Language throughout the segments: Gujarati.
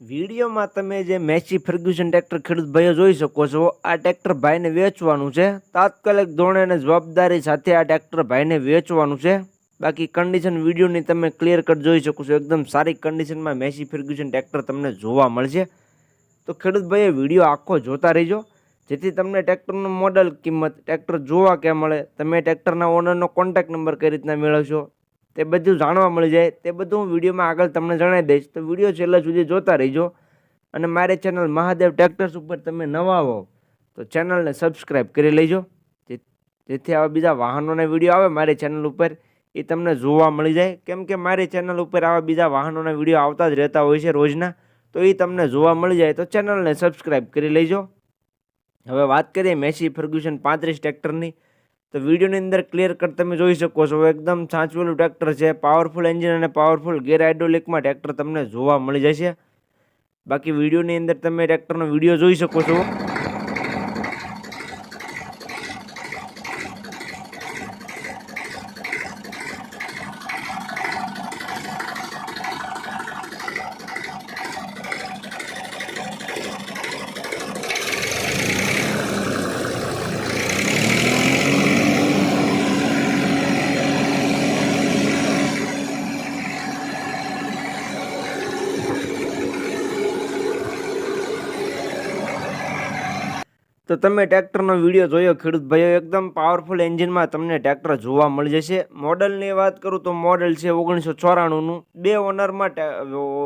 વિડીયોમાં તમે જે મેસી ફર્ગ્યુસન ટ્રેક્ટર ખેડૂત ભાઈઓ જોઈ શકો છો, આ ટ્રેક્ટર ભાઈને વેચવાનું છે. તાત્કાલિક ધોરણે જવાબદારી સાથે આ ટ્રેક્ટર ભાઈને વેચવાનું છે. બાકી કન્ડિશન વિડીયોની તમે ક્લિયર કટ જોઈ શકો છો. એકદમ સારી કન્ડિશનમાં મેસી ફર્ગ્યુસન ટ્રેક્ટર તમને જોવા મળશે. તો ખેડૂત ભાઈએ વીડિયો આખો જોતા રહેજો. જેથી તમને ટ્રેક્ટરનું મોડલ કિંમત, ટ્રેક્ટર જોવા ક્યાં મળે, તમે ટ્રેક્ટરના ઓનરનો કોન્ટેક્ટ નંબર કઈ રીતના મેળવશો તે બધું જાણવા મળી જાય. તે બધું હું વિડીયોમાં આગળ તમને જણાવી દઈશ. તો વીડિયો છેલ્લા સુધી જોતા રહીજો. અને મારી ચેનલ મહાદેવ ટ્રેક્ટર્સ ઉપર તમે નવા હો તો ચેનલને સબસ્ક્રાઈબ કરી લેજો. જેથી આવા બીજા વાહનોના વીડિયો આવે મારી ચેનલ ઉપર, એ તમને જોવા મળી જાય. કેમ કે મારી ચેનલ ઉપર આવા બીજા વાહનોના વીડિયો આવતા જ રહેતા હોય છે રોજના, તો એ તમને જોવા મળી જાય. તો ચેનલને સબસ્ક્રાઈબ કરી લેજો. હવે વાત કરીએ મેસી ફર્ગ્યુસન પાંત્રીસ ટ્રેક્ટરની. તો વિડીયોની અંદર ક્લિયર કટ તમે જોઈ શકો છો. એકદમ સાચવેલું ટ્રેક્ટર છે. પાવરફુલ એન્જિન અને પાવરફુલ ગેર હાઇડ્રોલિકમાં ટ્રેક્ટર તમને જોવા મળી જશે. બાકી વિડીયોની અંદર તમે ટ્રેક્ટરનો વીડિયો જોઈ શકો છો. તો તમે ટ્રેક્ટરનો વીડિયો જોયો? ખેડૂત ભાઈઓ એકદમ પાવરફુલ એન્જિનમાં તમને ટ્રેક્ટર જોવા મળી જશે. મોડલની વાત કરું તો મોડલ છે ઓગણીસો ચોરાણુંનું. બે ઓનરમાં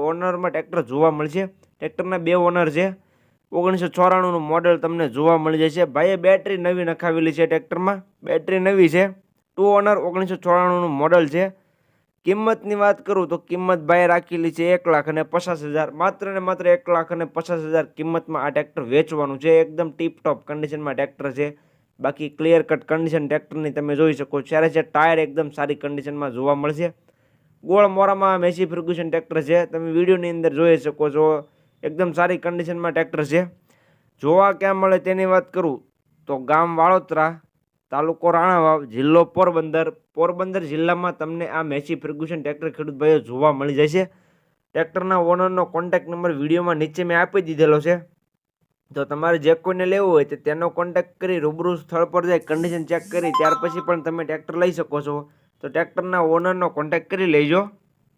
ઓનરમાં ટ્રેક્ટર જોવા મળશે. ટ્રેક્ટરના બે ઓનર છે. ઓગણીસો ચોરાણુંનું મોડલ તમને જોવા મળી જશે. ભાઈએ બેટરી નવી નખાવેલી છે ટ્રેક્ટરમાં. બેટરી નવી છે. ટુ ઓનર ઓગણીસો ચોરાણુંનું મોડલ છે. કિંમતની વાત કરું તો કિંમત ભાઈ રાખેલી છે એક લાખ અને પચાસ હજાર. માત્ર ને માત્ર એક લાખ અને પચાસ હજાર કિંમતમાં આ ટ્રેક્ટર વેચવાનું છે. એકદમ ટીપ ટોપ કન્ડિશનમાં ટ્રેક્ટર છે. બાકી ક્લિયર કટ કન્ડિશન ટ્રેક્ટરની તમે જોઈ શકો જ્યારે છે ટાયર એકદમ સારી કન્ડિશનમાં જોવા મળશે. ગોળ મોરામાં મેસી ફર્ગ્યુસન ટ્રેક્ટર છે. તમે વિડીયોની અંદર જોઈ શકો છો. એકદમ સારી કન્ડિશનમાં ટ્રેક્ટર છે. જોવા ક્યાં મળે તેની વાત કરું તો ગામ વાળોતરા તાલુકો રાણાવાવ, જિલ્લો પોરબંદર. પોરબંદર જિલ્લામાં તમને આ મેસી ફર્ગ્યુસન ટ્રેક્ટર ખેડૂત ભાઈઓ જોવા મળી જશે. ટ્રેક્ટરના ઓનરનો કોન્ટેક નંબર વિડીયોમાં નીચે મેં આપી દીધેલો છે. તો તમારે જે કોઈને લેવું હોય તો તેનો કોન્ટેક્ટ કરી રૂબરૂ સ્થળ પર જઈ કન્ડિશન ચેક કરી, ત્યાર પછી પણ તમે ટ્રેક્ટર લઈ શકો છો. તો ટ્રેક્ટરના ઓનરનો કોન્ટેક કરી લેજો.